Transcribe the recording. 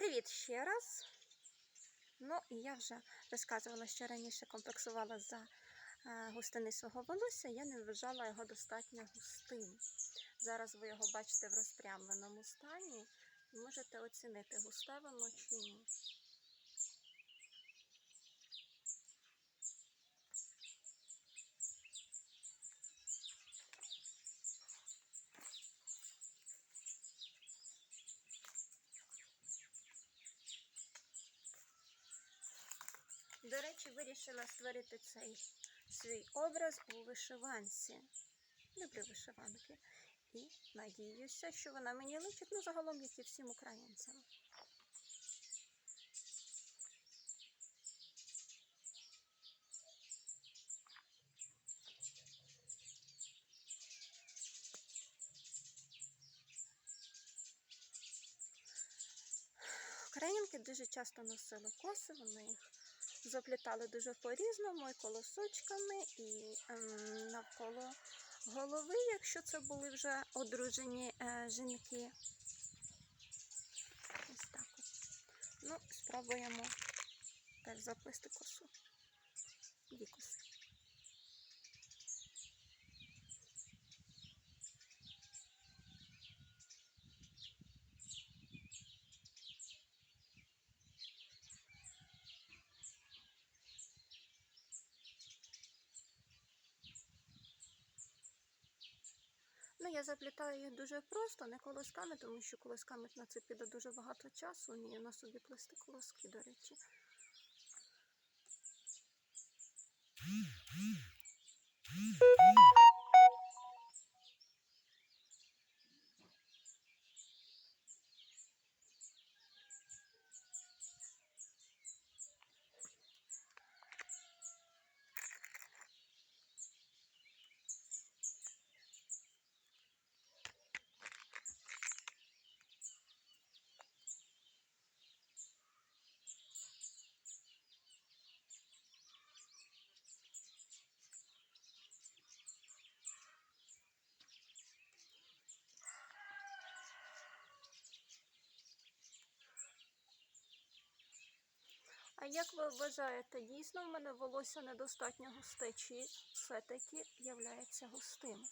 Привіт ще раз. Ну, і я вже розказувала, що раніше комплексувала за е, густини свого волосся, я не вважала його достатньо густим. Зараз ви його бачите в розпрямленому стані можете оцінити, густе воно чи ні. До речі, вирішила створити цей свій образ у вишиванці. Люблю вишиванки. І надіюся, що вона мені личить, ну загалом, як і всім українцям. Українки дуже часто носили коси, вони їх заплітали дуже по-різному, і колосочками, і ем, навколо голови, якщо це були вже одружені е, жінки. Ось так. Ну, спробуємо теж заплести косу. Дві коси. Я заплітаю їх дуже просто, не колосками, тому що колосками на це піде дуже багато часу. Ні, на собі плести колоски, до речі. А як ви вважаєте, дійсно в мене волосся недостатньо густе, чи все-таки являється густим?